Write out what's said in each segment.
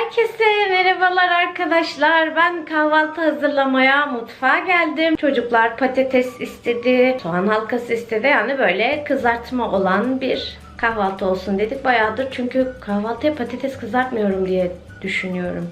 Herkese merhabalar arkadaşlar. Ben kahvaltı hazırlamaya mutfağa geldim. Çocuklar patates istedi, soğan halkası istedi. Yani böyle kızartma olan bir kahvaltı olsun dedik. Bayağıdır çünkü kahvaltıya patates kızartmıyorum diye düşünüyorum.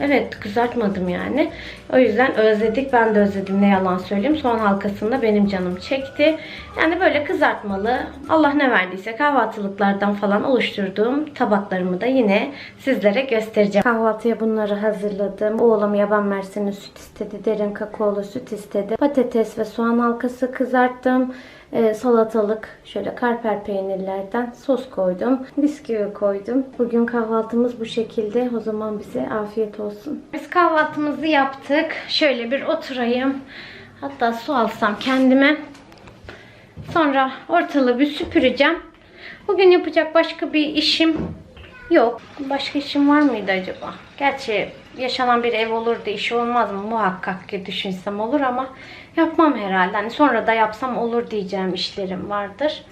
Evet kızartmadım yani. O yüzden özledik. Ben de özledim ne yalan söyleyeyim. Soğan halkasında benim canım çekti. Yani böyle kızartmalı Allah ne verdiyse kahvaltılıklardan falan oluşturduğum tabaklarımı da yine sizlere göstereceğim. Kahvaltıya bunları hazırladım. Oğlum yaban mersini süt istedi. Derin kakaolu süt istedi. Patates ve soğan halkası kızarttım. Ee, salatalık şöyle karper peynirlerden sos koydum. Bisküvi koydum. Bugün kahvaltımız bu şekilde. O zaman bize afiyet olsun. Biz kahvaltımızı yaptık. Şöyle bir oturayım. Hatta su alsam kendime. Sonra ortalığı bir süpüreceğim. Bugün yapacak başka bir işim yok. Başka işim var mıydı acaba? Gerçi yaşanan bir ev olur da işi olmaz mı? Muhakkak ki düşünsem olur ama yapmam herhalde. Hani sonra da yapsam olur diyeceğim işlerim vardır.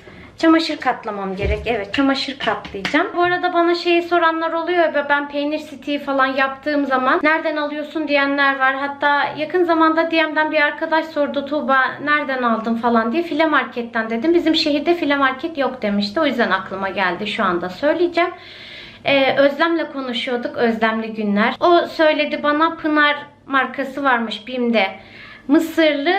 Çamaşır katlamam gerek. Evet çamaşır katlayacağım. Bu arada bana şeyi soranlar oluyor ve ben peynir sitiği falan yaptığım zaman nereden alıyorsun diyenler var. Hatta yakın zamanda DM'den bir arkadaş sordu Tuğba nereden aldın falan diye. File marketten dedim. Bizim şehirde file market yok demişti. O yüzden aklıma geldi şu anda söyleyeceğim. Ee, Özlem'le konuşuyorduk. Özlemli günler. O söyledi bana Pınar markası varmış BİM'de. Mısırlı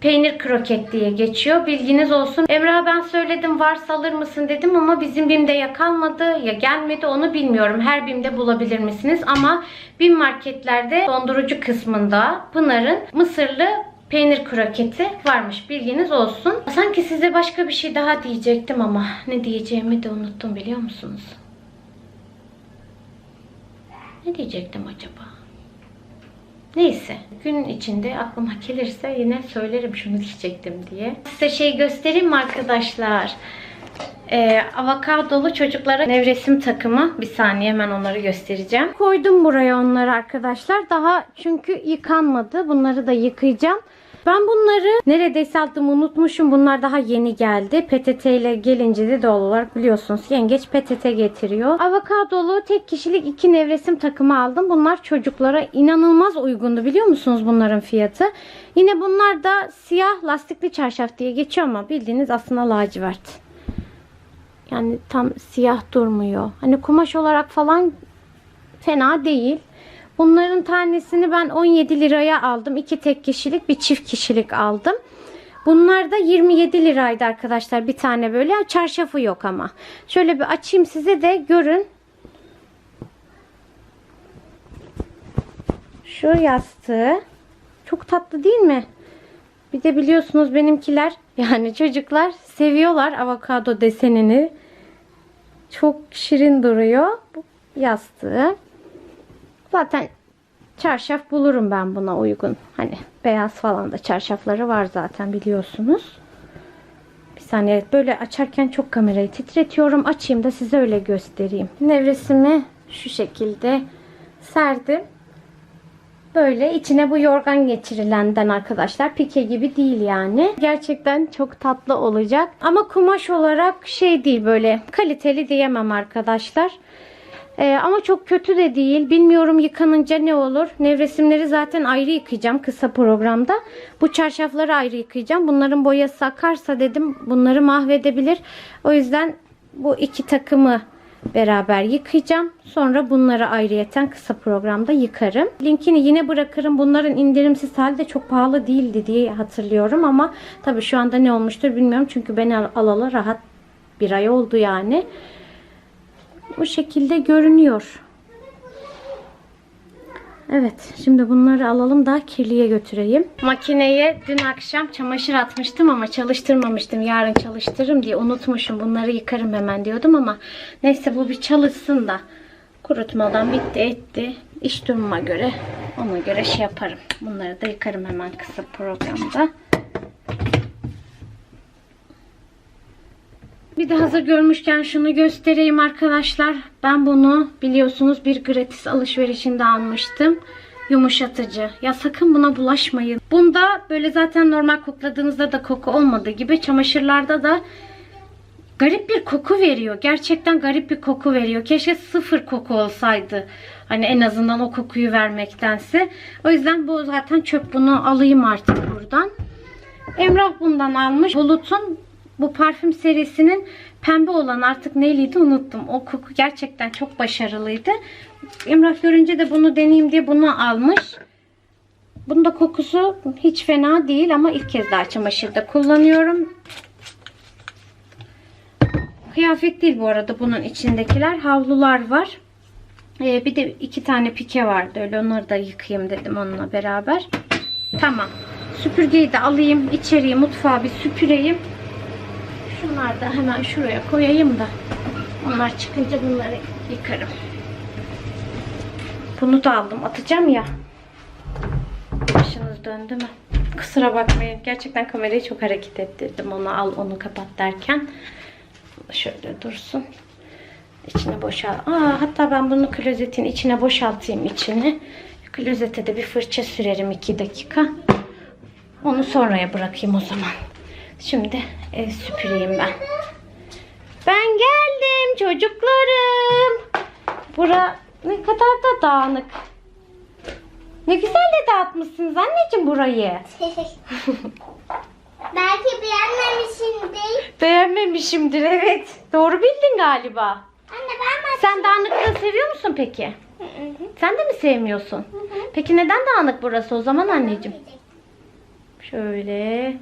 peynir kroket diye geçiyor. Bilginiz olsun. Emrah ben söyledim varsa alır mısın dedim ama bizim BİM'de ya kalmadı ya gelmedi onu bilmiyorum. Her BİM'de bulabilir misiniz? Ama BİM marketlerde dondurucu kısmında Pınar'ın mısırlı peynir kroketi varmış. Bilginiz olsun. Sanki size başka bir şey daha diyecektim ama ne diyeceğimi de unuttum biliyor musunuz? Ne diyecektim acaba? Neyse. Gün içinde aklıma gelirse yine söylerim şunu diyecektim diye. Size şey göstereyim mi arkadaşlar? Ee, avokadolu çocuklara nevresim takımı. Bir saniye hemen onları göstereceğim. Koydum buraya onları arkadaşlar. Daha çünkü yıkanmadı. Bunları da yıkayacağım. Ben bunları neredeyse aldım unutmuşum. Bunlar daha yeni geldi. PTT ile gelince de doğal olarak biliyorsunuz yengeç PTT getiriyor. Avokadolu tek kişilik iki nevresim takımı aldım. Bunlar çocuklara inanılmaz uygundu biliyor musunuz bunların fiyatı. Yine bunlar da siyah lastikli çarşaf diye geçiyor ama bildiğiniz aslında lacivert. Yani tam siyah durmuyor. Hani kumaş olarak falan fena değil. Bunların tanesini ben 17 liraya aldım. İki tek kişilik bir çift kişilik aldım. Bunlar da 27 liraydı arkadaşlar. Bir tane böyle. Çarşafı yok ama. Şöyle bir açayım size de görün. Şu yastığı. Çok tatlı değil mi? Bir de biliyorsunuz benimkiler yani çocuklar seviyorlar avokado desenini. Çok şirin duruyor. Bu yastığı. Zaten çarşaf bulurum ben buna uygun. Hani beyaz falan da çarşafları var zaten biliyorsunuz. Bir saniye böyle açarken çok kamerayı titretiyorum. Açayım da size öyle göstereyim. Nevresimi şu şekilde serdim. Böyle içine bu yorgan geçirilenden arkadaşlar. Pike gibi değil yani. Gerçekten çok tatlı olacak. Ama kumaş olarak şey değil böyle kaliteli diyemem arkadaşlar. Ee, ama çok kötü de değil. Bilmiyorum yıkanınca ne olur. Nevresimleri zaten ayrı yıkayacağım kısa programda. Bu çarşafları ayrı yıkayacağım. Bunların boyası akarsa dedim bunları mahvedebilir. O yüzden bu iki takımı beraber yıkayacağım. Sonra bunları ayrıyeten kısa programda yıkarım. Linkini yine bırakırım. Bunların indirimsiz hali de çok pahalı değildi diye hatırlıyorum ama tabii şu anda ne olmuştur bilmiyorum. Çünkü ben al- alalı rahat bir ay oldu yani. Bu şekilde görünüyor. Evet, şimdi bunları alalım da kirliye götüreyim. Makineye dün akşam çamaşır atmıştım ama çalıştırmamıştım. Yarın çalıştırırım diye unutmuşum. Bunları yıkarım hemen diyordum ama neyse bu bir çalışsın da kurutmadan bitti etti. İş durumuma göre ona göre şey yaparım. Bunları da yıkarım hemen kısa programda. De hazır görmüşken şunu göstereyim arkadaşlar. Ben bunu biliyorsunuz bir gratis alışverişinde almıştım. Yumuşatıcı. Ya sakın buna bulaşmayın. Bunda böyle zaten normal kokladığınızda da koku olmadığı gibi çamaşırlarda da garip bir koku veriyor. Gerçekten garip bir koku veriyor. Keşke sıfır koku olsaydı. Hani en azından o kokuyu vermektense. O yüzden bu zaten çöp. Bunu alayım artık buradan. Emrah bundan almış. Bulut'un bu parfüm serisinin pembe olan artık neyliydi unuttum. O koku gerçekten çok başarılıydı. Emrah görünce de bunu deneyeyim diye bunu almış. Bunun da kokusu hiç fena değil ama ilk kez daha çamaşırda kullanıyorum. Kıyafet değil bu arada bunun içindekiler. Havlular var. Ee, bir de iki tane pike vardı. Öyle onları da yıkayayım dedim onunla beraber. Tamam. Süpürgeyi de alayım. içeriye mutfağı bir süpüreyim. Şunları da hemen şuraya koyayım da. Onlar çıkınca bunları yıkarım. Bunu da aldım. Atacağım ya. Başınız döndü mü? Kusura bakmayın. Gerçekten kamerayı çok hareket ettirdim. Onu al onu kapat derken. Şöyle dursun. İçine boşal. Aa, hatta ben bunu klozetin içine boşaltayım içini. Klozete de bir fırça sürerim 2 dakika. Onu sonraya bırakayım o zaman. Şimdi ev süpüreyim ben. Ben geldim çocuklarım. Bura ne kadar da dağınık. Ne güzel de dağıtmışsınız anneciğim burayı. Belki beğenmemişsindir. Beğenmemişimdir evet. Doğru bildin galiba. Anne ben Sen dağınıklığı seviyor musun peki? Sen de mi sevmiyorsun? Peki neden dağınık burası o zaman anneciğim? Şöyle.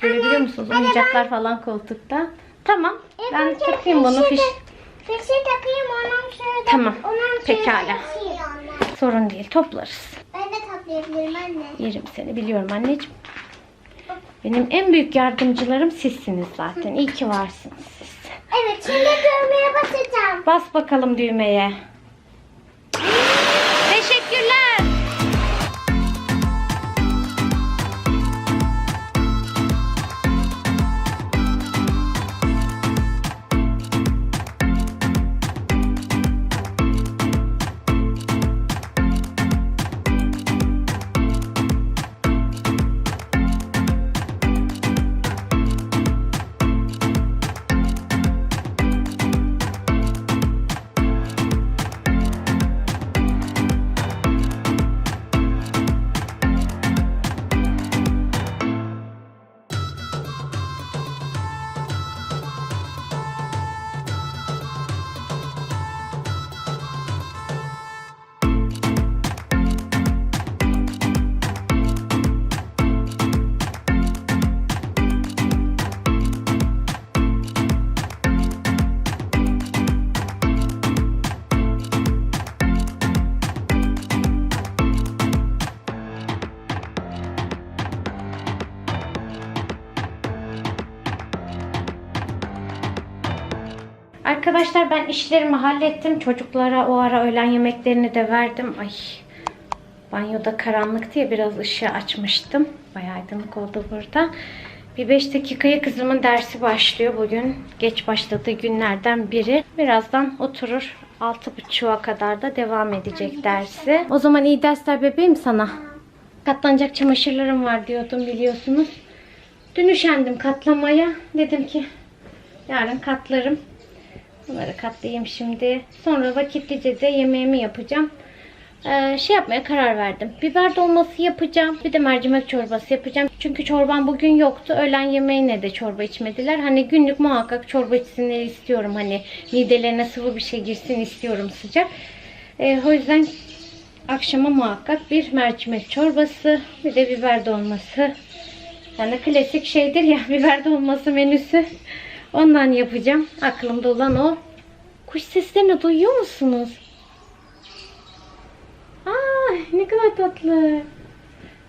Görebiliyor musunuz? Oyuncaklar falan koltukta. Tamam. Ben takayım bunu. Fiş. Fişi takayım ondan sonra da Tamam, ondan pekala. Sorun değil. Toplarız. Ben de toplayabilirim anne. Yerim seni biliyorum anneciğim. Benim en büyük yardımcılarım sizsiniz zaten. İyi ki varsınız siz. Evet şimdi dövmeye basacağım. Bas bakalım düğmeye. Arkadaşlar ben işlerimi hallettim. Çocuklara o ara öğlen yemeklerini de verdim. Ay banyoda karanlık diye biraz ışığı açmıştım. Bayağı aydınlık oldu burada. Bir 5 dakikaya kızımın dersi başlıyor bugün. Geç başladığı günlerden biri. Birazdan oturur. 6.30'a kadar da devam edecek dersi. O zaman iyi dersler bebeğim sana. Katlanacak çamaşırlarım var diyordum biliyorsunuz. Dün üşendim katlamaya. Dedim ki yarın katlarım. Bunları katlayayım şimdi. Sonra vakitlice de yemeğimi yapacağım. Ee, şey yapmaya karar verdim. Biber dolması yapacağım. Bir de mercimek çorbası yapacağım. Çünkü çorbam bugün yoktu. Öğlen yemeğine de çorba içmediler. Hani günlük muhakkak çorba içsinler istiyorum. Hani midelerine sıvı bir şey girsin istiyorum sıcak. Ee, o yüzden akşama muhakkak bir mercimek çorbası. Bir de biber dolması. Yani klasik şeydir ya biber dolması menüsü. Ondan yapacağım. Aklımda olan o. Kuş seslerini duyuyor musunuz? Aa, ne kadar tatlı.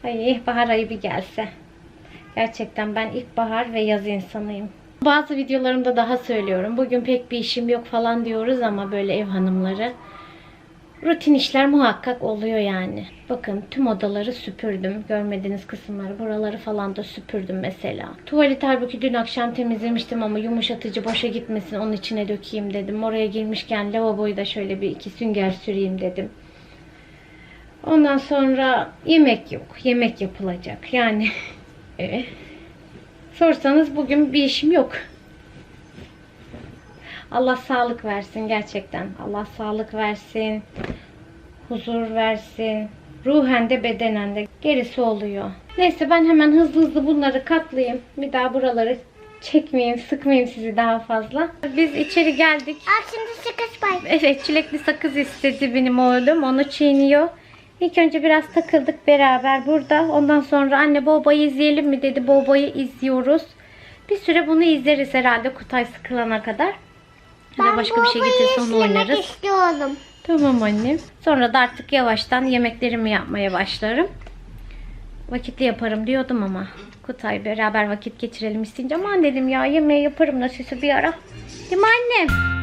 Ay bahar ayı bir gelse. Gerçekten ben ilkbahar ve yaz insanıyım. Bazı videolarımda daha söylüyorum. Bugün pek bir işim yok falan diyoruz ama böyle ev hanımları. Rutin işler muhakkak oluyor yani. Bakın tüm odaları süpürdüm. Görmediğiniz kısımları buraları falan da süpürdüm mesela. Tuvalet halbuki dün akşam temizlemiştim ama yumuşatıcı boşa gitmesin onun içine dökeyim dedim. Oraya girmişken lavaboyu da şöyle bir iki sünger süreyim dedim. Ondan sonra yemek yok. Yemek yapılacak. Yani evet. Sorsanız bugün bir işim yok. Allah sağlık versin gerçekten. Allah sağlık versin. Huzur versin. Ruhen de bedenen de gerisi oluyor. Neyse ben hemen hızlı hızlı bunları katlayayım. Bir daha buraları çekmeyeyim, sıkmayayım sizi daha fazla. Biz içeri geldik. Al şimdi sıkış bay. Evet çilekli sakız istedi benim oğlum. Onu çiğniyor. İlk önce biraz takıldık beraber burada. Ondan sonra anne Boba'yı izleyelim mi dedi. Boba'yı izliyoruz. Bir süre bunu izleriz herhalde Kutay sıkılana kadar. Ya da başka bir şey getirse onu oynarız. istiyorum. Tamam annem. Sonra da artık yavaştan yemeklerimi yapmaya başlarım. Vakitli yaparım diyordum ama. Kutay beraber vakit geçirelim isteyince. Aman dedim ya yemeği yaparım nasılsa bir ara. Değil mi annem?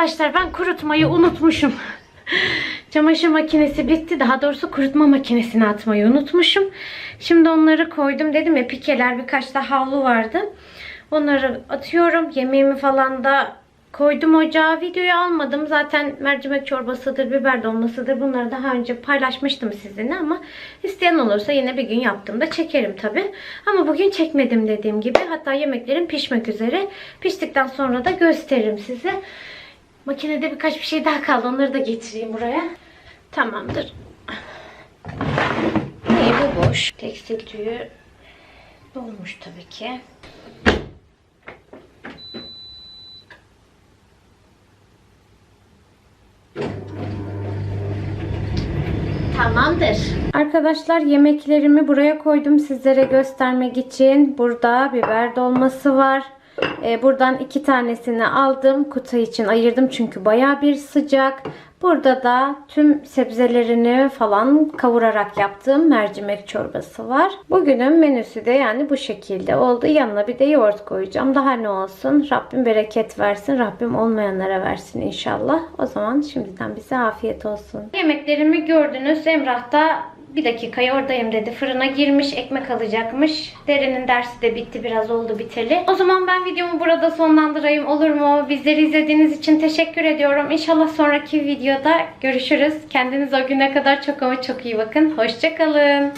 Arkadaşlar ben kurutmayı unutmuşum. Çamaşır makinesi bitti. Daha doğrusu kurutma makinesine atmayı unutmuşum. Şimdi onları koydum. Dedim ya pikeler birkaç da havlu vardı. Onları atıyorum. Yemeğimi falan da koydum ocağa. Videoyu almadım. Zaten mercimek çorbasıdır, biber dolmasıdır. Bunları daha önce paylaşmıştım sizinle ama isteyen olursa yine bir gün yaptığımda çekerim tabi. Ama bugün çekmedim dediğim gibi. Hatta yemeklerim pişmek üzere. Piştikten sonra da gösteririm size. Makinede birkaç bir şey daha kaldı. Onları da getireyim buraya. Tamamdır. Ne bu boş. Tekstil tüyü dolmuş tabii ki. Tamamdır. Arkadaşlar yemeklerimi buraya koydum sizlere göstermek için. Burada biber dolması var. Ee, buradan iki tanesini aldım. Kutu için ayırdım çünkü baya bir sıcak. Burada da tüm sebzelerini falan kavurarak yaptığım mercimek çorbası var. Bugünün menüsü de yani bu şekilde oldu. Yanına bir de yoğurt koyacağım. Daha ne olsun? Rabbim bereket versin. Rabbim olmayanlara versin inşallah. O zaman şimdiden bize afiyet olsun. Yemeklerimi gördünüz. Emrah da bir dakikaya oradayım dedi. Fırına girmiş, ekmek alacakmış. Derenin dersi de bitti, biraz oldu biteli. O zaman ben videomu burada sonlandırayım olur mu? Bizleri izlediğiniz için teşekkür ediyorum. İnşallah sonraki videoda görüşürüz. Kendinize o güne kadar çok ama çok iyi bakın. Hoşçakalın.